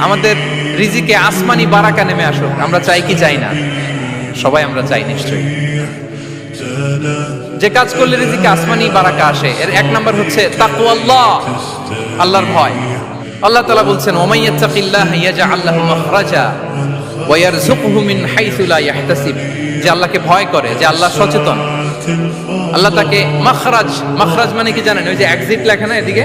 আমাদের রিজিকে আসমানি বারাকা নেমে আসুক। আমরা চাই কি চাই না? সবাই আমরা চাই নিশ্চয়ই। যে কাজ করলে রিজিকে আসমানি বারাকা আসে, এর এক নম্বর হচ্ছে তাকু আল্লাহ আল্লাহর ভয়। আল্লাহ তাআলা বলছেন ওমাইয়াত্তাকিল্লাহ ইয়াজআল লাহু মাখরাজা ওয়া ইয়ারযুকহু মিন হাইসু লা ইয়াহতাসিব। যে আল্লাহকে ভয় করে, যে আল্লাহ সচেতন। আল্লাহ তাকে মাখরাজ মাখরাজ মানে কি জানেন? ওই যে এক্সিট লেখা না এদিকে?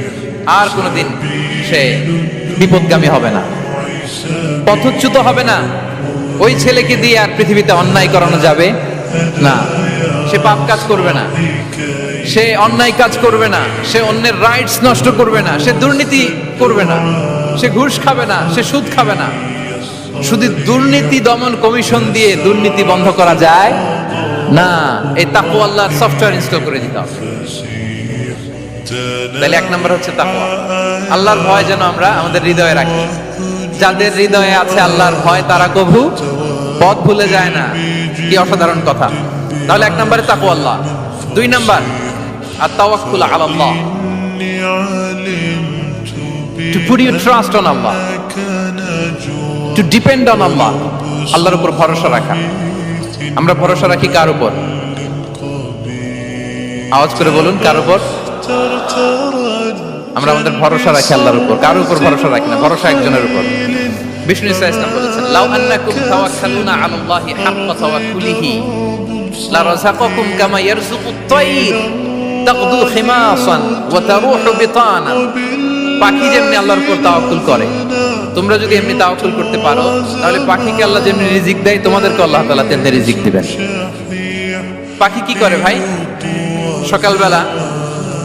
আর কোনোদিন সে বিপদগামী হবে না। পথচ্যুত হবে না। ওই ছেলেকে দিয়ে আর পৃথিবীতে অন্যায় করানো যাবে না। সে পাপ কাজ করবে না। সে অন্যায় কাজ করবে না। সে অন্যের রাইটস নষ্ট করবে না। সে দুর্নীতি করবে না। সে ঘুষ খাবে না। সে সুদ খাবে না। শুধু দুর্নীতি দমন কমিশন দিয়ে দুর্নীতি বন্ধ করা যায় না। এই তাকু আল্লাহর সফটওয়্যার ইনস্টল করে দিতে হবে। তাহলে এক নম্বর হচ্ছে তাকওয়া। আল্লাহর ভয় যেন আমরা আমাদের হৃদয়ে রাখি। যাদের হৃদয়ে আছে আল্লাহর ভয়, তারা কভু পথ ভুলে যায় না। কি অসাধারণ কথা। তাহলে এক নম্বরে তাকু আল্লাহ। দুই নম্বর আর তাওয়াক্কুল আলা আল্লাহ। To put you trust on Allah. To depend on Allah. আল্লাহর উপর ভরসা রাখা। আমরা ভরসা রাখি কার উপর? আওয়াজ করে বলুন, কার উপর? আমরা আমাদের ভরসা রাখি আল্লাহর উপর। কার উপর ভরসা রাখি না, ভরসা একজনের উপর। বিষ্ণু ইসা ইসলাম বলেছেন, লাউ আন্নাকুম তাওয়াক্কালুনা আলা আল্লাহি হাক্কা তাওয়াক্কুলিহি কামা ইয়ারযুকুত খিমাসান ওয়া তারুহু বিতানা পাখি যেমনি আল্লাহর উপর তাওয়াক্কুল করে, তোমরা যদি এমনি তাওয়াক্কুল করতে পারো, তাহলে পাখিকে আল্লাহ যেমনি রিজিক দেয় তোমাদেরকে আল্লাহ তাআলা তেমনি রিজিক দিবেন। পাখি কি করে ভাই? সকালবেলা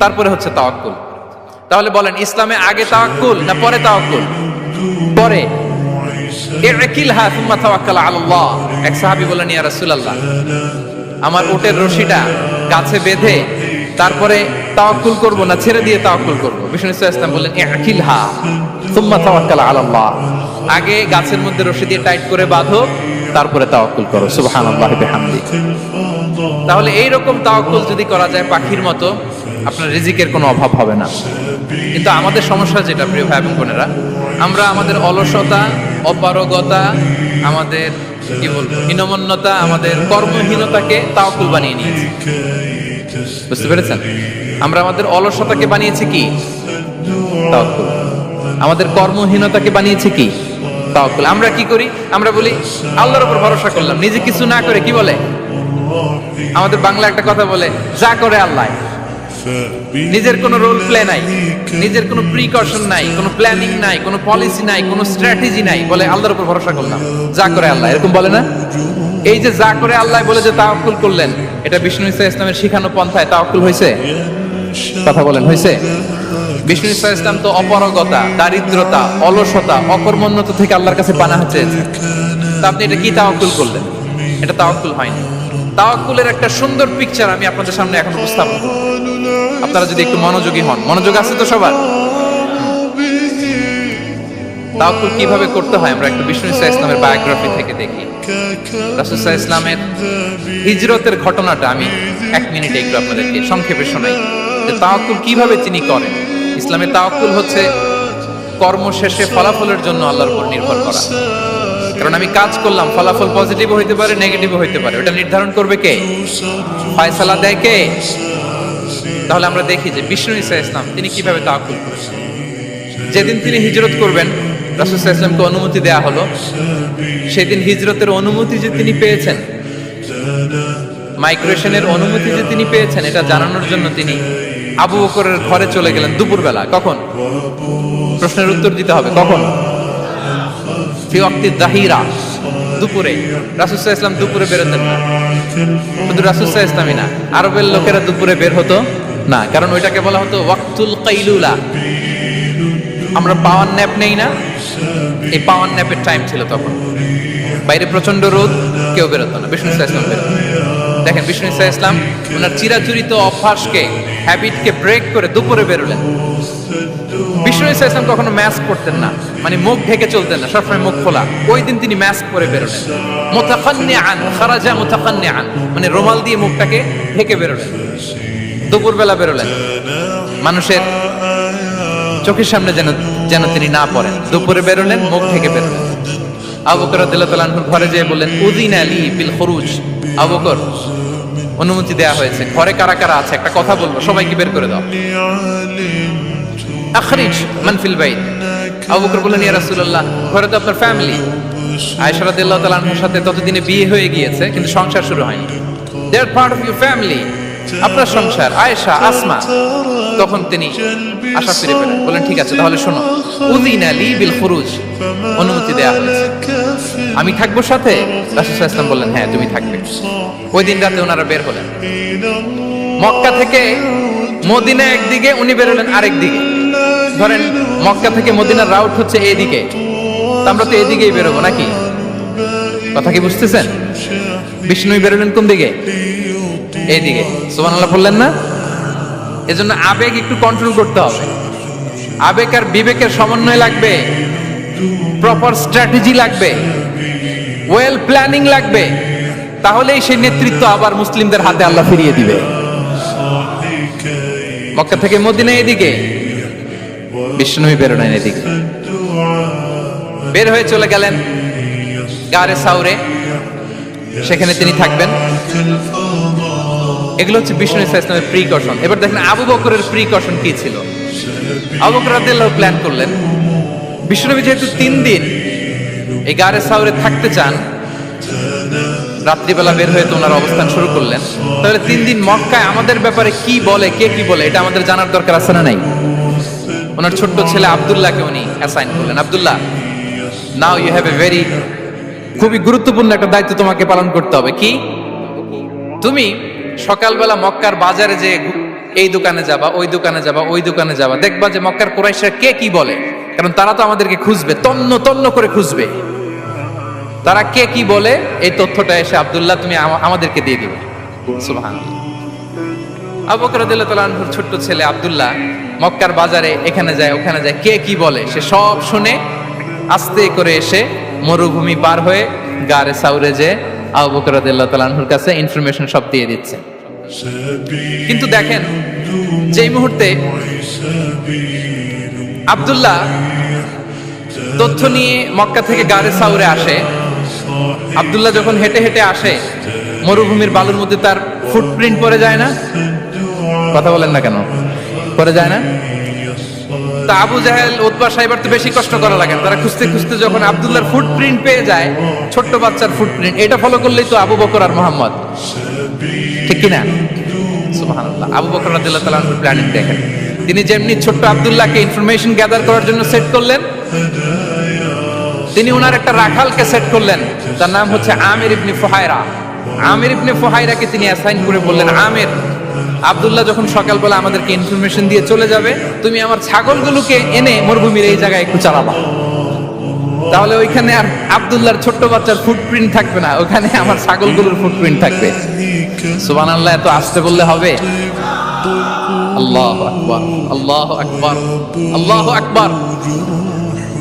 তারপরে হচ্ছে তাওয়াক্কুল। তাহলে বলেন, ইসলামে আগে তাওয়াক্কুল না পরে তাওয়াক্কুল? পরে। ইরকিলহা থুম্মা তাওয়াক্কাল আলাল্লাহ। এক সাহাবী বলেন ইয়া রাসূলুল্লাহ, আমার উটের রশিটা গাছে বেঁধে তারপরে তাওয়াক্কুল করব না, ছেড়ে দিয়ে তাওয়াক্কুল করব? বিষ্ণু ইসলাম বললেন ইরকিলহা থুম্মা তাওয়াক্কাল আলাল্লাহ। আগে গাছের মধ্যে রশি দিয়ে টাইট করে বাঁধো তারপরে তাওয়াক্কুল করো, সুবহানাল্লাহি বিহামদি। তাহলে এই রকম তাওয়াক্কুল যদি করা যায় পাখির মতো, আপনার রিজিকের কোনো অভাব হবে না। কিন্তু আমাদের সমস্যা যেটা, প্রিয় ভাই এবং বোনেরা, আমরা আমাদের অলসতা, অপারগতা, আমাদের কি বলব, হীনমন্যতা, আমাদের কর্মহীনতাকে তাওয়াক্কুল বানিয়ে নিয়েছি। বুঝতে পেরেছেন? আমরা আমাদের অলসতাকে বানিয়েছি কি? আমাদের কর্মহীনতাকে বানিয়েছি কি? তাওয়াক্কুল। আমরা কি করি? আমরা বলি, আল্লাহর উপর ভরসা করলাম। নিজে কিছু না করে কি বলে? আমাদের বাংলা একটা কথা বলে, যা করে আল্লাহ। নিজের কোনো রোল প্লে নাই। নিজের কোনো প্রিকশন নাই, কোনো প্ল্যানিং নাই, কোনো পলিসি নাই, কোনো স্ট্র্যাটেজি নাই। বলে, আল্লাহর উপর ভরসা করলাম। যা করে আল্লাহ। এরকম বলে না? এই যে যা করে আল্লাহ বলে যে তাওয়াক্কুল করলেন, এটা বিষ্ণু ইসা ইসলামের শিখানো পন্থায় তাওয়াক্কুল হয়েছে কথা বলেন হয়েছে বিষ্ণু ইসা ইসলাম তো অপারগতা, দারিদ্রতা, অলসতা, অকর্মণ্যতা থেকে আল্লাহর কাছে পানা হচ্ছে তা আপনি এটা কি তাওয়াক্কুল করলেন? এটা তাওয়াক্কুল হয়নি। তাওয়াক্কুলের একটা সুন্দর পিকচার আমি আপনাদের সামনে এখন উপস্থাপন আপনারা যদি একটু মনোযোগী হন। মনোযোগ আছে তো সবার? তাওয়াক্কুল কীভাবে করতে হয় আমরা একটু বিষ্ণু ইসা ইসলামের বায়োগ্রাফি থেকে দেখি। রাসুসা ইসলামের হিজরতের ঘটনাটা আমি এক মিনিটে একটু আপনাদেরকে সংক্ষেপে শোনাই। যে তাওয়াক্কুল কীভাবে তিনি করেন? ইসলামের তাওয়াক্কুল হচ্ছে কর্ম শেষে ফলাফলের জন্য আল্লাহর উপর নির্ভর করা। কারণ আমি কাজ করলাম, ফলাফল পজিটিভ হইতে পারে নেগেটিভ হইতে পারে। ওটা নির্ধারণ করবে কে? ফয়সালা দেয় কে? তাহলে আমরা দেখি যে বিষ্ণু ইসা ইসলাম তিনি কীভাবে তাওয়াক্কুল করেছেন। যেদিন তিনি হিজরত করবেন, রাসুল ইসলামকে অনুমতি দেয়া হলো। সেদিন হিজরতের অনুমতি যে তিনি পেয়েছেন, মাইগ্রেশনের অনুমতি যে তিনি পেয়েছেন, এটা জানানোর জন্য তিনি আবু বকরের ঘরে চলে গেলেন দুপুরবেলা। কখন? প্রশ্নের উত্তর দিতে হবে, কখন? দাহিরা, দুপুরে। রাসুসা ইসলাম দুপুরে বেরোতেন না শুধু রাসুসা ইসলামই না, আরবের লোকেরা দুপুরে বের হতো না, কারণ ওইটাকে বলা হতো ওয়াক্তুল কাইলুলা। আমরা পাওয়ার ন্যাপ নেই না, এই পাওয়ার ন্যাপের টাইম ছিল তখন। বাইরে প্রচণ্ড রোদ, কেউ বেরোতো না, বিষ্ণু ইসলাম বেরোতো দেখেন বিষ্ণু ইসলাম ইসলাম ওনার চিরাচরিত অভ্যাসকে হ্যাবিটকে ব্রেক করে দুপুরে বেরোলেন। বিষ্ণু ইসা ইসলাম কখনো ম্যাস্ক করতেন না মানে মুখ ঢেকে চলতেন না, সবসময় মুখ খোলা। ওই দিন তিনি ম্যাস্ক পরে বেরোলেন। মোতাফান্নে আন খারাজা মোতাফান্নে আন মানে রুমাল দিয়ে মুখটাকে ঢেকে বেরোলেন। দুপুরবেলা বেরোলেন। মানুষের চোখের সামনে যেন যেন তিনি না পড়েন। দুপুরে বেরোলেন, মুখ থেকে বেরোলেন। আবুকর রাদিয়াল্লাহু ঘরে যেয়ে বললেন উদিন আলী বিল খরুজ। আবুকর, অনুমতি দেয়া হয়েছে। ঘরে কারা কারা আছে? একটা কথা বলব, সবাইকে বের করে দাও। আখরিজ মান ফিল বাইত। আবু বকর বললেন, ইয়া রাসূলুল্লাহ, ঘরে তো আপনার ফ্যামিলি আয়েশা রাদিয়াল্লাহু তাআলা আনহার সাথে ততদিনে বিয়ে হয়ে গিয়েছে, কিন্তু সংসার শুরু হয়নি। They are part of your family আপনার সংসার। আয়েশা, আসমা, তখন তিনি আশা ফিরে পেলেন। বলেন ঠিক আছে, তাহলে শোনো। উদিন আলী বিল খুরুজ। অনুমতি দেয়া হয়েছে। আমি থাকব সাথে? রাসূল বললেন হ্যাঁ তুমি থাকবে। ওই দিন রাতে ওনারা বের হলেন। মক্কা থেকে মদিনা একদিকে, উনি বেরোলেন আরেক দিকে। ধরেন, মক্কা থেকে মদিনার রাউট হচ্ছে এদিকে। আমরা তো এদিকেই বেরোবো নাকি? কথা কি বুঝতেছেন? বিষ্ণুই বেরোলেন কোন দিকে? এইদিকে সোমান আল্লাহ বললেন না? এজন্য আবেগ একটু কন্ট্রোল করতে হবে। আবেগ আর বিবেকের সমন্বয় লাগবে। প্রপার স্ট্র্যাটেজি লাগবে। ওয়েল প্ল্যানিং লাগবে। তাহলেই সেই নেতৃত্ব আবার মুসলিমদের হাতে আল্লাহ ফিরিয়ে দিবে। মক্কা থেকে মদিনা এদিকে। বিষ্ণুই বেরোলেন এদিকে। বের হয়ে চলে গেলেন গারে সাউরে। সেখানে তিনি থাকবেন। এগুলো হচ্ছে বিষ্ণু ইসা ইসলামের প্রিকশন এবার দেখেন আবু বকরের প্রিকশন কি ছিল? আবু বকর প্ল্যান করলেন। বিষ্ণুনবী যেহেতু তিন দিন এই গারে সাউরে থাকতে চান, রাত্রিবেলা বের হয়ে তো ওনার অবস্থান শুরু করলেন। তাহলে তিন দিন মক্কায় আমাদের ব্যাপারে কি বলে, কে কি বলে, এটা আমাদের জানার দরকার আছে না নাই? ওনার ছোট্ট ছেলে আব্দুল্লাহকে উনি অ্যাসাইন করলেন। Abdullah now you have a very খুবই গুরুত্বপূর্ণ একটা দায়িত্ব তোমাকে পালন করতে হবে। কি? তুমি সকালবেলা মক্কার বাজারে যে এই দোকানে যাবা, ওই দোকানে যাবা, ওই দোকানে যাবা, দেখবা যে মক্কার কোরাইশরা কে কি বলে। কারণ তারা তো আমাদেরকে খুঁজবে, তন্ন তন্ন করে খুঁজবে। তারা কে কি বলে, এই তথ্যটা এসে আব্দুল্লাহ তুমি আমাদেরকে দিয়ে দিবে। ছোট্ট ছেলে আব্দুল্লাহ মক্কার বাজারে এখানে যায়, ওখানে যায়, কে কি বলে? সে সব শুনে আস্তে করে এসে মরুভূমি পার হয়ে গারে সাউরে যে আবু বকর রাদিয়াল্লাহু কাছে ইনফরমেশন সব দিয়ে দিচ্ছে। কিন্তু দেখেন, যেই মুহূর্তে আব্দুল্লাহ তথ্য নিয়ে মক্কা থেকে গারে সাউরে আসে। আব্দুল্লাহ যখন হেঁটে হেঁটে আসে, মরুভূমির বালুর মধ্যে তার ফুটপ্রিন্ট পরে যায় না? কথা বলেন না কেন? পরে যায় না? তা আবু জাহেল উৎপা সাহেবের তো বেশি কষ্ট করা লাগে। তারা খুঁজতে খুঁজতে যখন আব্দুল্লাহর ফুটপ্রিন্ট পেয়ে যায়, ছোট্ট বাচ্চার ফুটপ্রিন্ট এটা ফলো করলেই তো আবু বকর আর মোহাম্মদ। ঠিক কিনা? সুবহানাল্লাহ। আবু বকর রাদিয়াল্লাহু তাআলা প্ল্যানিং দেখেন। তিনি যেমনি ছোট্ট আব্দুল্লাহকে ইনফরমেশন গ্যাদার করার জন্য সেট করলেন, তিনি ওনার একটা রাখালকে সেট করলেন। তার নাম হচ্ছে আমির ইবনে ফুহায়রা আমির ইবনে ফুহায়রাকে তিনি অ্যাসাইন করে বললেন, আমির, আব্দুল্লাহ যখন সকালবেলা আমাদেরকে ইনফরমেশন দিয়ে চলে যাবে, তুমি আমার ছাগলগুলোকে এনে মরুভূমির এই জায়গায় একটু চালাবা। তাহলে ওইখানে আর আব্দুল্লাহর ছোট্ট বাচ্চার ফুটপ্রিন্ট থাকবে না, ওখানে আমার ছাগলগুলোর ফুটপ্রিন্ট থাকবে। সুবান আল্লাহ এত আসতে বললে হবে।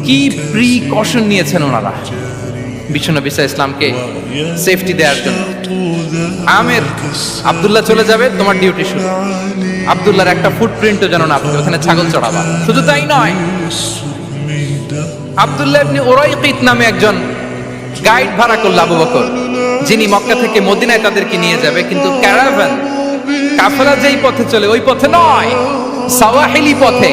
কি প্রিকশন নিয়েছেন ওনারা? বিশ্বনবী ইসলামকে সেফটি দেওয়ার জন্য। আমের, আব্দুল্লাহ চলে যাবে, তোমার ডিউটি শুরু। আব্দুল্লাহর একটা ফুটপ্রিন্টও যেন না থাকে, ওখানে ছাগল চড়াবা শুধু তাই নয়, আব্দুল্লাহ ইবনে ওরাইকিত নামে একজন গাইড ভাড়া করল আবু বকর। যিনি মক্কা থেকে মদিনায় তাদেরকে নিয়ে যাবে, কিন্তু ক্যারাভান কাফেলা যেই পথে চলে, ওই পথে নয়। সাওয়াহিলি পথে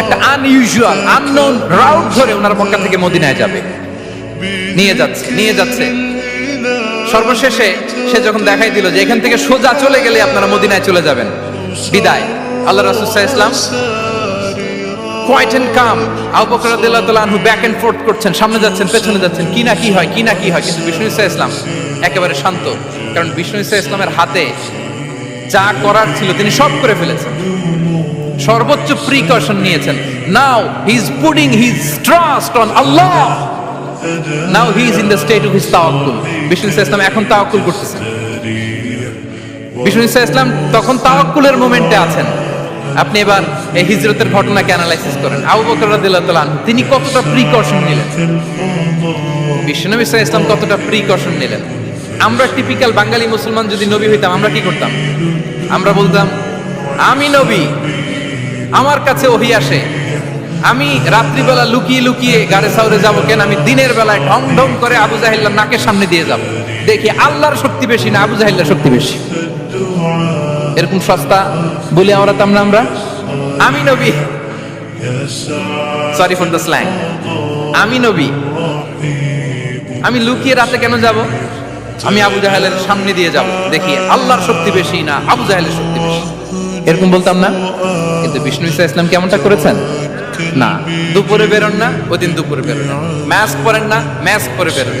একটা আনইউজুয়াল আননোন রাউট ধরে ওনার মক্কা থেকে মদিনায় যাবে। নিয়ে যাচ্ছে নিয়ে যাচ্ছে। সর্বশেষে সে যখন দেখাই দিল যে এখান থেকে সোজা চলে গেলে আপনারা মদিনায় চলে যাবেন। বিদায়। আল্লাহ আলাইহি ইসলাম quite and come Abu Bakr রাদিয়াল্লাহু আনহু ব্যাক এন্ড ফোর্থ করছেন, সামনে যাচ্ছেন, পেছনে যাচ্ছেন, কি না কি হয়, কি না কি হয়। কিন্তু বিষ্ণু ইসা ইসলাম একেবারে শান্ত। কারণ বিষ্ণু ইসা ইসলামের হাতে যা করার ছিল তিনি সব করে ফেলেছেন। সর্বোচ্চ প্রিকশন নিয়েছেন। Now he is putting his trust on Allah now he is in the state of his তাওয়াক্কুল বিষ্ণু ইসলাম এখন তাওয়াক্কুল করতেছেন বিষ্ণু ইসলাম তখন তাওয়াক্কুলের মোমেন্টে আছেন। আপনি এবার এই হিজরতের ঘটনাকে অ্যানালাইসিস করেন। আবু বকর রাদিয়াল্লাহু তিনি কতটা প্রিকশন নিলেন? বিশ্বনবী ইসলাম কতটা প্রিকশন নিলেন? আমরা টিপিক্যাল বাঙালি মুসলমান যদি নবী হইতাম, আমরা কি করতাম? আমরা বলতাম, আমি নবী, আমার কাছে ওহি আসে। আমি রাত্রিবেলা লুকিয়ে লুকিয়ে গাড়ে সাউরে যাব কেন? আমি দিনের বেলায় ঢং ঢং করে আবু জাহিল্লার নাকের সামনে দিয়ে যাব। দেখি আল্লাহর শক্তি বেশি না আবু জাহিল্লার শক্তি বেশি? এরকম সস্তা বলে আমরা তাম না আমরা? আমি নবী। সরি ফর দ্য স্ল্যাং আমি নবী। আমি লুকিয়ে রাতে কেন যাব? আমি আবু জাহেলের সামনে দিয়ে যাব। দেখি আল্লাহর শক্তি বেশি না আবু জাহেলের শক্তি বেশি। এরকম বলতাম না? কিন্তু বিষ্ণু ইসা ইসলাম কেমনটা করেছেন? না। দুপুরে বেরোন না ওই দিন দুপুরে বেরোন ম্যাস্ক পরেন না ম্যাস্ক পরে বেরোন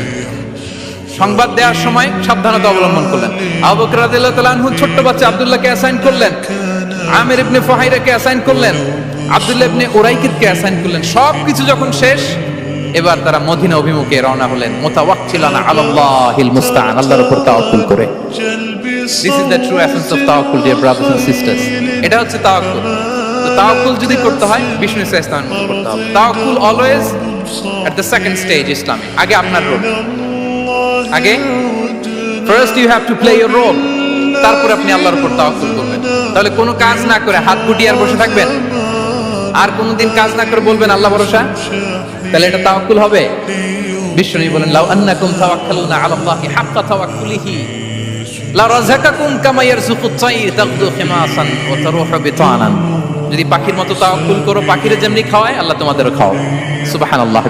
সংবাদ দেওয়ার সময় সাবধানতা অবলম্বন করলেন। আবু বকর রাদিয়াল্লাহু তাআলা আনহু ছোট্ট বাচ্চা আব্দুল্লাহকে অ্যাসাইন করলেন। আমির ইবনে ফুহাইরাকে অ্যাসাইন করলেন। আব্দুল্লাহ ইবনে উরাইকিদকে অ্যাসাইন করলেন। সবকিছু যখন শেষ এবার তারা মদিনা অভিমুখে রওনা হলেন। মুতাওয়াক্কিলানা আলাল্লাহিল মুস্তাআন, আল্লাহর উপর তাওয়াক্কুল করে। This is the true essence of তাওয়াক্কুল ব্রাদার্স এন্ড সিস্টার্স এটা হচ্ছে তাওয়াক্কুল। তো তাওয়াক্কুল যদি করতে হয়, বিষ্ণু ইসা ইসলামের করতে হবে। তাওয়াক্কুল always at the second stage ইসলামে। আগে আপনার রোল আগে? First you have to play role তারপর আপনি আল্লাহর উপর তাওয়াক্কুল করবেন। তাহলে কোনো কাজ না করে হাত গুটিয়ে আর বসে থাকবেন? আর কোনোদিন কাজ না করে বলবেন আল্লাহ ভরসা? তাহলে এটা তাওয়াক্কুল হবে? বিশ্বনবী বলেন, লাউ আন্নাকুম তাওয়াক্কালুনা আলাল্লাহি হাক্কা তাওয়াক্কুলিহি। লা রাযাকাকুম কামা ইয়ারযুকু আত-তায়র তাগদু খিমাসান ওয়া তারুহু বিতানান। যদি পাখির মতো তাওয়াক্কুল করো, পাখিরে যেমনি খাওয়ায়, আল্লাহ তোমাদেরও খাও সুবহানাল্লাহ।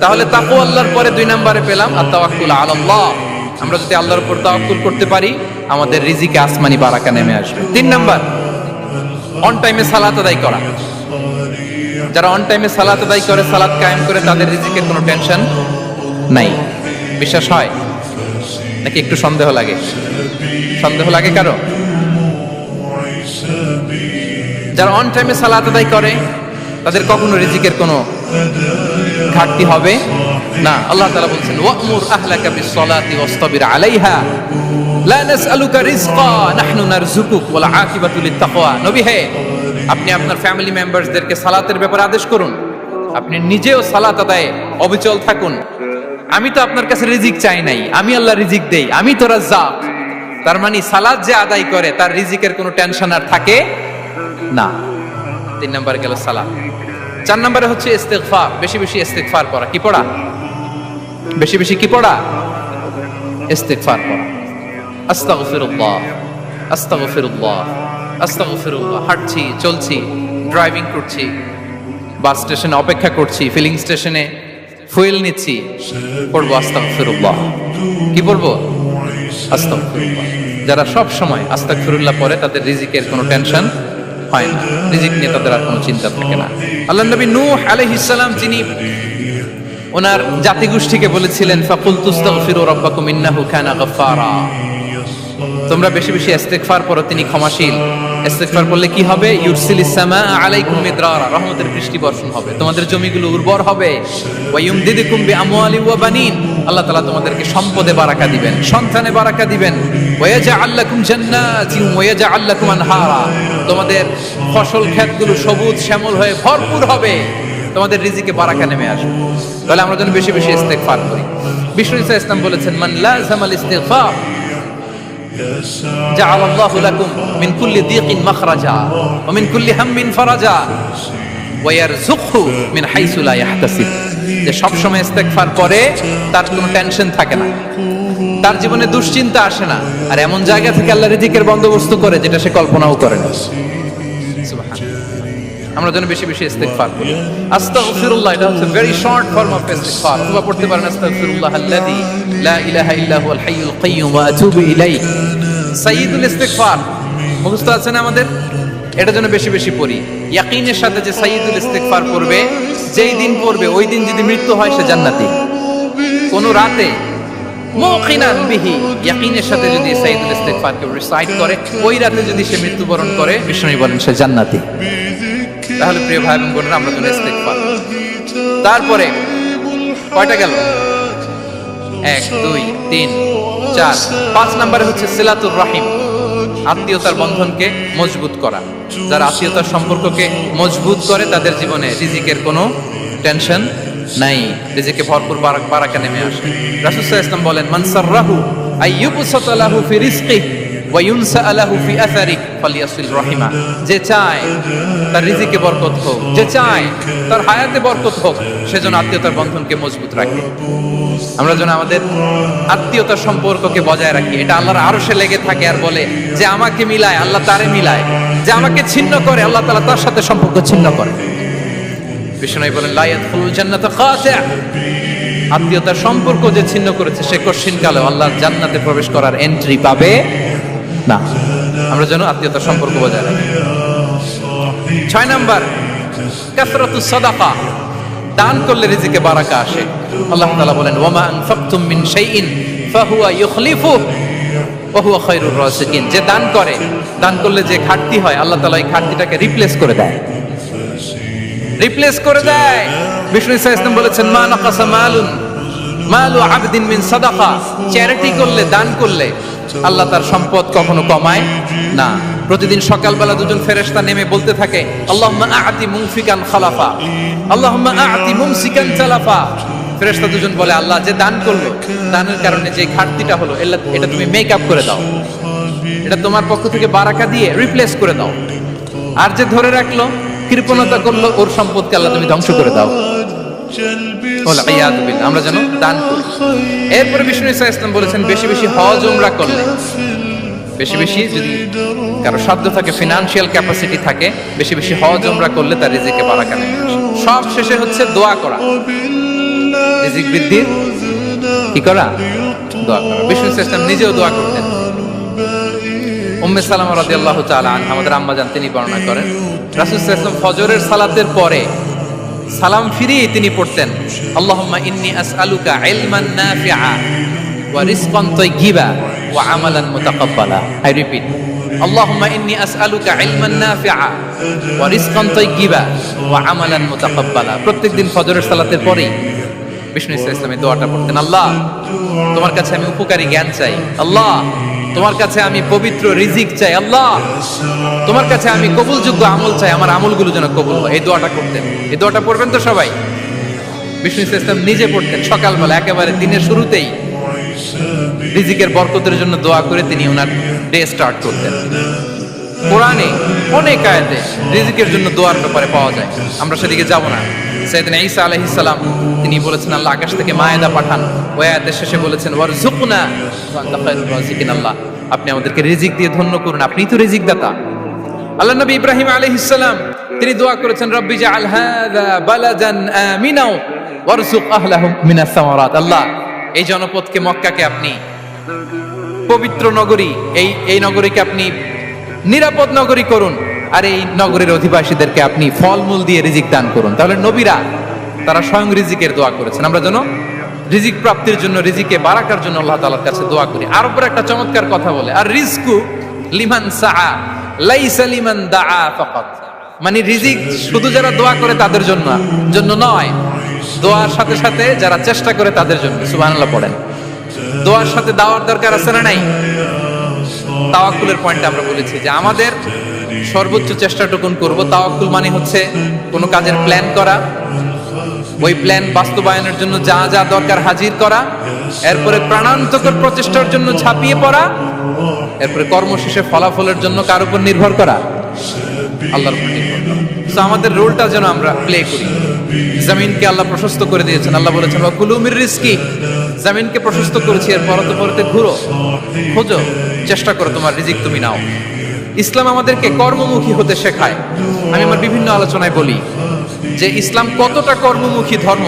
তাহলে তাকু আল্লাহর পরে দুই নম্বরে পেলাম আর তাওয়াক্কুল আলাল্লাহ আমরা যদি আল্লাহর উপর তাওয়াক্কুল করতে পারি, আমাদের রিজিকে আসমানি বারাকা নেমে আসবে। তিন নাম্বার অন টাইমে সালাত আদায় করা। যারা অন টাইমে সালাত আদায় করে, সালাত কায়েম করে, তাদের রিজিকের কোনো টেনশন নাই। বিশ্বাস হয়? নাকি একটু সন্দেহ লাগে? সন্দেহ লাগে কারও? যারা অন টাইমে সালাত আদায় করে, তাদের কখনো রিজিকের কোনো ঘাটতি হবে না। আল্লাহ তাআলা বলছেন, ওয়ামুর আহলাকা বিস-সালাতি ওয়াসতাবির আলাইহা। লা নাসআলুকা রিজকা, নাহনু নারযুকুক, ওয়াল আকিবাতু লিত-তাকওয়া। নবী হে, আপনি আপনার ফ্যামিলি মেম্বারসদেরকে সালাতের ব্যাপারে আদেশ করুন। আপনি নিজেও সালাত আদায়ে অবিচল থাকুন। আমি তো আপনার কাছে রিজিক চাই নাই। আমি আল্লাহ রিজিক দেই। আমি তো রাজ্জাক। তার মানে সালাত যে আদায় করে, তার রিজিকের কোনো টেনশন আর থাকে না। তিন নম্বরে গেল সালাত। চার নম্বরে হচ্ছে ইস্তেগফার। বেশি বেশি ইস্তেগফার করা কি পড়া? বেশি বেশি কি পড়া? ইস্তেগফার করা আস্তাগফিরুল্লাহ আস্তাগফিরুল্লাহ আস্তাগফিরুল্লাহ। হাঁটছি, চলছি ড্রাইভিং করছি বাস স্টেশনে অপেক্ষা করছি ফিলিং স্টেশনে ফুয়েল নিচ্ছি, পড়ব আস্তাগফিরুল্লাহ। কি পড়ব? যারা সব সময় আস্তাগফিরুল্লাহ পড়ে, তাদের রিজিকের কোনো টেনশন হয় না। রিজিক নিয়ে তাদের আর কোনো চিন্তা থাকে না। আল্লাহ নবী নূহ আলাইহিস সালাম, যিনি ওনার জাতিগোষ্ঠীকে বলেছিলেন ফাকুল তুস্তাগফিরু রাব্বাকুম ইন্নাহু কানা গাফফারা। তোমরা বেশি বেশি ইস্তেগফার করো তিনি ক্ষমাশীল। ইস্তেগফার করলে কি হবে? ইউরসিলিস সামা আলাইকুম মিদরারা, রহমতের বৃষ্টি বর্ষণ হবে। তোমাদের জমিগুলো উর্বর হবে। ওয়া ইউমদিদুকুম বিআমওয়ালি ওয়া বানিন। আল্লাহ তাআলা তোমাদেরকে সম্পদে বারাকা দিবেন, সন্তানে বারাকা দিবেন। ওয়া ইয়াজআল লাকুম জান্নাতিন ওয়া ইয়াজআল আনহারা। তোমাদের ফসল ক্ষেতগুলো সবুজ শ্যামল হয়ে ভরপুর হবে। তোমাদের রিজিকে বারাকা নেমে আসবে। তাহলে আমরা যেন বেশি বেশি ইস্তেগফার করি। বিষ্ণু ইসলাম বলেছেন, মান লাজামাল ইস্তিগফার جعل الله لكم من كل ضيق مخرجا ومن كل هم فرجا ويرزقه من حيث لا يحتسب যে সব সময় ইস্তেগফার করে তার কোনো টেনশন থাকে না তার জীবনে দুশ্চিন্তা আসে না আর এমন জায়গা থেকে আল্লাহ রিজিকের বন্দোবস্ত করে যেটা সে কল্পনাও করে না সুবহানাল্লাহ। আমরা যেন বেশি বেশি ইস্তেগফার করি। আস্তাগফিরুল্লাহ, এটা হচ্ছে ভেরি শর্ট ফর্ম অফ ইস্তেগফার অথবা পড়তে পারেন আস্তাগফিরুল্লাহ আল্লাযী লা ইলাহা ইল্লা হুয়াল হাইয়ুল কাইয়্যুম ওয়া আতুবু ইলাইহি। সাইয়্যিদুল ইস্তেগফার। মুখস্থ আছে না আমাদের? এটা যেন বেশি বেশি পড়ি। ইয়াকিনের সাথে যে সাইয়্যিদুল ইস্তেগফার করবে যেই দিন পড়বে, ওই দিন যদি মৃত্যু হয় সে জান্নাতি। কোন রাতে মুকিনান বিহি। ইয়াকিনের সাথে যদি সাইয়্যিদুল ইস্তেগফার রিসাইট করে ওই রাতে যদি সে মৃত্যুবরণ করে বিষ্ণু বলেন সে জান্নাতি। তাহলে প্রিয় ভাই এবং বোনেরা আমরা যেন ইস্তেগফার। তারপরে কয়টা গেল? এক দুই তিন চার। পাঁচ নম্বরে হচ্ছে সিলাতুর রাহিম। আত্মীয়তার বন্ধনকে মজবুত করা। যারা আত্মীয়তার সম্পর্ককে মজবুত করে তাদের জীবনে রিজিকের কোনো টেনশন নাই রিজিকে ভরপুর বারাক নেমে আসে। আলাইহি ওয়াসাল্লাম বলেন, মান আইয়ুবসাতা লাহু ফি রিজকিহি ওয়া ইউনসা লাহু ফি আথারি ফালিয়াসিল রাহিমা। যে চায় তার রিজিকে বরকত হোক, যে চায় তার হায়াতে বরকত হোক সেজন্য আত্মীয়তার বন্ধনকে মজবুত রাখে। আমরা যেন আমাদের আত্মীয়তার সম্পর্ককে বজায় রাখি। এটা আল্লাহর আরও সে লেগে থাকে আর বলে, যে আমাকে মিলায়, আল্লাহ তারে মিলায়। যে আমাকে ছিন্ন করে, আল্লাহ তাআলা তার সাথে সম্পর্ক ছিন্ন করে। বিষ্ণু বলেন লায়াত ফুল জান্নাত আত্মীয়তার সম্পর্ক যে ছিন্ন করেছে, সে কশিন কালে আল্লাহর জান্নাতে প্রবেশ করার এন্ট্রি পাবে না। আমরা যেন আত্মীয়তার সম্পর্ক বজায় রাখি। ছয় নাম্বার কাসরাতু সাদাকা। দান করলে রিজিকে বারাকা আসে। আল্লাহ তাআলা বলেন, ওয়ামা আনফাকতুম মিন শাইইন ফাহুয়া ইউখলিফু ওয়া হুয়া খায়রুর যে দান করে, দান করলে যে ঘাটতি হয়, আল্লাহ তাআলা এই ঘাটতিটাকে রিপ্লেস করে দেয়। রিপ্লেস করে দেয়। বিষ্ণু ইসা ইসলাম বলেছেন, মা নাকাসা মালুন, মালু আবদিন মিন সাদাকা। চ্যারিটি করলে, দান করলে আল্লাহ তার সম্পদ কখনো কমায় না। প্রতিদিন সকালবেলা দুজন ফেরেশতা নেমে বলতে থাকে, আল্লাহুম্মা আ'তি মুনফিকান খালাফা, আল্লাহুম্মা আ'তি মুমসিকান চালাফা ফেরেশতা দুজন বলে, আল্লাহ যে দান করল, দানের কারণে যে ঘাটতিটা হলো এটা তুমি মেক আপ করে দাও। এটা তোমার পক্ষ থেকে বারাকা দিয়ে রিপ্লেস করে দাও। আর যে ধরে রাখল কৃপণতা করল, ওর সম্পদকে আল্লাহ তুমি ধ্বংস করে দাও। আমরা যেন দান করি। এরপরে বিষ্ণু ইসা ইসলাম বলেছেন, বেশি বেশি হজ, উমরা করলে। বেশি বেশি যদি কারও সাধ্য থাকে ফিনান্সিয়াল ক্যাপাসিটি থাকে, বেশি বেশি হজ, উমরা করলে তার রিজিকে বারাকা নেমে আসে। সব শেষে হচ্ছে দোয়া করা। রিজিক বৃদ্ধির কি করা? দোয়া করা। বিষ্ণু ইসা ইসলাম নিজেও দোয়া করতেন। উম্মে সালামা রাদিয়াল্লাহু তাআলা আনহা, আমাদের আম্মা তিনি বর্ণনা করেন। রাসূল সাল্লাল্লাহু ফজরের সালাতের পরে সালাম ফিরিয়ে তিনি পড়তেন, আল্লাহুম্মা ইন্নী আসআলুকা ইলমান নাফিআ ওয়া রিজকান তাইয়্যিবা ওয়া আমালান মুতাকাব্বালা। আই রিপিট আল্লাহুম্মা ইন্নী আসআলুকা ইলমান নাফিআ ওয়া রিজকান তাইয়্যিবা ওয়া আমালান মুতাকাব্বালা। প্রত্যেকদিন ফজরের সালাতের পরেই বিষ্ণু ইসা ইসলামী দোয়াটা পড়তেন, আল্লাহ, তোমার কাছে আমি উপকারী জ্ঞান চাই। আল্লাহ তোমার কাছে আমি পবিত্র রিজিক চাই, আল্লাহ। তোমার কাছে আমি কবুলযোগ্য আমল চাই, আমার আমলগুলো যেন কবুল হয়। এই দোয়াটা করতেন। এই দোয়াটা পড়বেন তো সবাই? বিষ্ণু ইসা ইসলাম নিজে পড়তেন। সকালবেলা, একেবারে দিনের শুরুতেই রিজিকের বরকতের জন্য দোয়া করে তিনি ওনার ডে স্টার্ট করতেন। কোরআনে অনেক আয়াতে রিজিকের জন্য দোয়ার ব্যাপারে পাওয়া যায়। আমরা সেদিকে যাব না। সেদিন ঈসা আলাইহিস সালাম তিনি বলেছেন, আল্লাহ আকাশ থেকে মায়েদা পাঠান। ওই আয়াতের শেষে বলেছেন, ওয়ারযুকনা ওয়া আনতা খায়রুর আল্লাহ। আপনি আমাদেরকে রিজিক দিয়ে ধন্য করুন, আপনিই তো রিজিক দাতা আল্লাহ নবী ইব্রাহিম আলাইহিস সালাম, তিনি দোয়া করেছেন, রব্বি জাআল হাযা বালাদান আমিনাও ওয়ারযুক আহলাহু মিনাস সামারাত। আল্লাহ, এই জনপদকে মক্কাকে আপনি, পবিত্র নগরী, এই এই নগরীকে আপনি নিরাপদ নগরী করুন। আর এই নগরীর অধিবাসীদেরকে আপনি ফলমূল দিয়ে রিজিক দান করুন। তাহলে নবীরা তারা স্বয়ং রিজিকের দোয়া করেছেন। আমরা যেন রিজিক প্রাপ্তির জন্য, রিজিকে বারাকার জন্য আল্লাহ তাআলার কাছে দোয়া করি। আর উপর একটা চমৎকার কথা বলে, আর রিজকু লিমান সাআ, লাইসা লিমান দাআ ফাকাত। মানে রিজিক শুধু যারা দোয়া করে তাদের জন্য জন্য নয়, দোয়ার সাথে সাথে যারা চেষ্টা করে তাদের জন্য, সুবহানাল্লাহ পড়েন। দোয়ার সাথে দাওয়ার দরকার আছে না নাই? তাওয়াক্কুলের পয়েন্টে আমরা বলেছি যে আমাদের সর্বোচ্চ চেষ্টাটুকুন করব। তাওয়াক্কুল মানে হচ্ছে কোনো কাজের প্ল্যান করা ওই প্ল্যান বাস্তবায়নের জন্য যা যা দরকার হাজির করা, এরপরে প্রাণান্তকর প্রচেষ্টার জন্য ঝাঁপিয়ে পড়া, এরপরে কর্মশেষে ফলাফলের জন্য কার উপর নির্ভর করা। আল্লাহর উপর নির্ভর করা। আমাদের রোলটা যেন আমরা প্লে করি। জমিনকে আল্লাহ প্রশস্ত করে দিয়েছেন। আল্লাহ বলেছেন বা কুলুমির রিস্কি। জমিনকে প্রশস্ত করেছি এর পরতে পরতে ঘুরো, খোঁজো, চেষ্টা করো, তোমার রিজিক তুমি নাও। ইসলাম আমাদেরকে কর্মমুখী হতে শেখায়। আমি আমার বিভিন্ন আলোচনায় বলি। যে ইসলাম কতটা কর্মমুখী ধর্ম,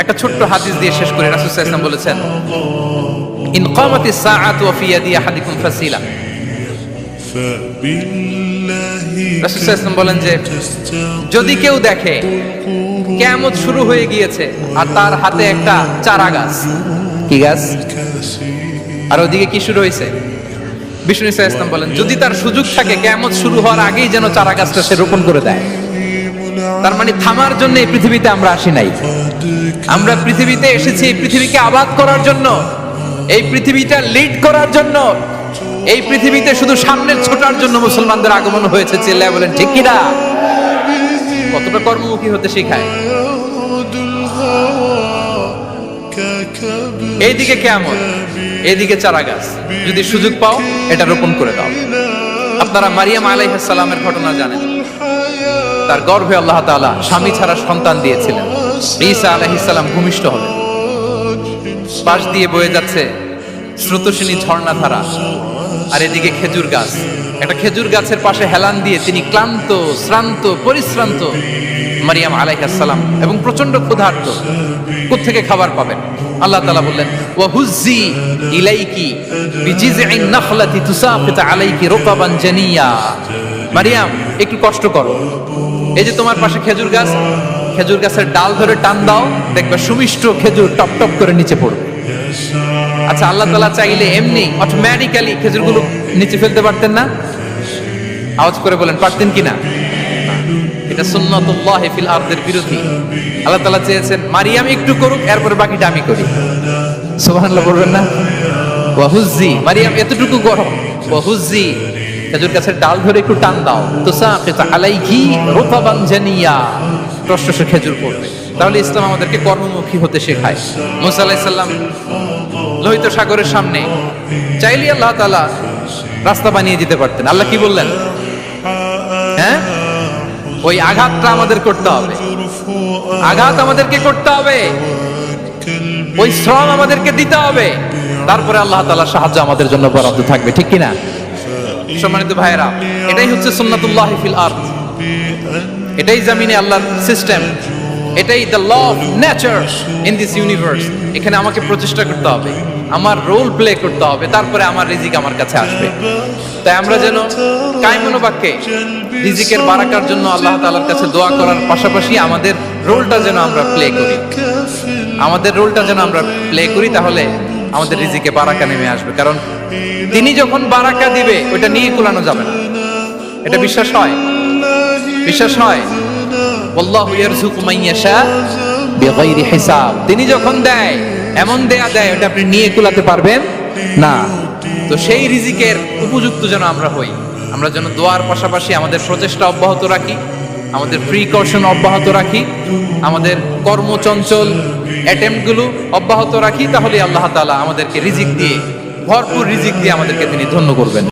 একটা ছোট্ট হাদিস দিয়ে শেষ করে, রাসূল ওয়াসাল্লাম বলেছেন ওয়া ফি ইয়াদি আহাদিকুম ফাসিলা। রাসূল ওয়াসাল্লাম বলেন যে, যদি কেউ দেখে কেয়ামত শুরু হয়ে গিয়েছে আর তার হাতে একটা চারা গাছ। কি গাছ? আর ওদিকে কি শুরু হয়েছে? বিষ্ণু ইসলাম বলেন, যদি তার সুযোগ থাকে, কেয়ামত শুরু হওয়ার আগেই যেন চারা গাছটা সে রোপণ করে দেয়। তার মানে থামার জন্য এই পৃথিবীতে আমরা আসি নাই। আমরা পৃথিবীতে এসেছি, এই পৃথিবীকে আবাদ করার জন্য, এই পৃথিবীটা লিড করার জন্য, এই পৃথিবীতে শুধু সামনের ছোটার জন্য মুসলমানদের আগমন হয়েছে, চিল্লায় বলেন, ঠিক কিনা? কতটা কর্মমুখী হতে শেখায়। এইদিকে কেমন এইদিকে চারা গাছ যদি সুযোগ পাও, এটা রোপণ করে দাও। আপনারা মারিয়াম আলাইহিস ঘটনা জানেন। তার গর্ভে আল্লাহ তাআলা স্বামী ছাড়া সন্তান দিয়েছিলেন। ঈসা আলাইহিস সালাম ভূমিষ্ঠ হলেন। পাশ দিয়ে বয়ে যাচ্ছে স্রোতস্বিনী ঝর্ণাধারা আর এদিকে খেজুর গাছ। একটা খেজুর গাছের পাশে হেলান দিয়ে তিনি ক্লান্ত, শ্রান্ত, পরিশ্রান্ত মারিয়াম আলাইহাসালাম এবং প্রচণ্ড ক্ষুধার্ত থেকে খাবার পাবেন? আল্লাহ তালা বললেন ওয়া হুজ্জি ইলাইকি বিজিযইন নাখলাতি তুসাফিত আলাইকি রুকাবান জানিয়া। মারিয়াম, একটু কষ্ট করো। এই যে তোমার পাশে খেজুর গাছ, খেজুর গাছের ডাল ধরে টান দাও, দেখবে সুমিষ্ট খেজুর টপ টপ করে নিচে পড়বে। আচ্ছা আল্লাহ তালা চাইলে এমনি অটোমেটিক্যালি খেজুরগুলো নিচে ফেলতে পারতেন না। আওয়াজ করে বলেন, পারতেন কিনা? এটা সুন্নাতুল্লাহ ফিল আরদের বিরোধী। আল্লাহ তালা চেয়েছেন, মারিয়াম, একটু করুক, এরপরে বাকিটা আমি করি। সুবহানাল্লাহ বলবেন না? ওয়াহুজ্জি মারিয়াম, এতটুকু করো ওয়াহুজ্জি খেজুর গাছের ডাল ধরে একটু টান দাও। তো খেজুর পড়বে তাহলে ইসলাম আমাদেরকে কর্মমুখী হতে শেখায়। মুসা আলাইহিস সালাম লোহিত সাগরের সামনে চাইলে আল্লাহ তালা রাস্তা বানিয়ে দিতে পারতেন। আল্লাহ কি বললেন? হ্যাঁ? ওই আঘাতটা আমাদের করতে হবে। আঘাত আমাদেরকে করতে হবে। ওই শ্রম আমাদেরকে দিতে হবে। তারপরে আল্লাহ তাআলার সাহায্য আমাদের জন্য বরাদ্দ থাকবে। ঠিক কিনা? সম্মানিত ভাইয়েরা, এটাই হচ্ছে সুন্নাতুল্লাহ ফিল আরদ। এটাই জামিনে আল্লাহর সিস্টেম এটাই the law of nature in this universe এখানে আমাকে প্রচেষ্টা করতে হবে, আমার রোল প্লে করতে হবে, তারপরে আমার রিজিক আমার কাছে আসবে। তাই আমরা যেন কায়মনোবাক্যে রিজিকের বারাকার জন্য আল্লাহ তাআলার কাছে দোয়া করার পাশাপাশি আমাদের রোলটা যেন আমরা প্লে করি। আমাদের রোলটা যেন আমরা প্লে করি, তাহলে আমাদের রিজিকে বারাকা নেমে আসবে। কারণ তিনি যখন বারাকা দিবে, ওইটা নিয়ে কুলানো যাবে না। এটা বিশ্বাস হয়? বিশ্বাস হয়? হিসাব। তিনি যখন দেয়, এমন দেয়া দেয় ওটা আপনি নিয়ে কুলাতে পারবেন না। তো সেই রিজিকের উপযুক্ত যেন আমরা হই। আমরা যেন দোয়ার পাশাপাশি আমাদের প্রচেষ্টা অব্যাহত রাখি। আমাদের প্রিকশন অব্যাহত রাখি, আমাদের কর্মচঞ্চল অ্যাটেম্পগুলো অব্যাহত রাখি তাহলে আল্লাহ তালা আমাদেরকে রিজিক দিয়ে, ভরপুর রিজিক দিয়ে আমাদেরকে তিনি ধন্য করবেন।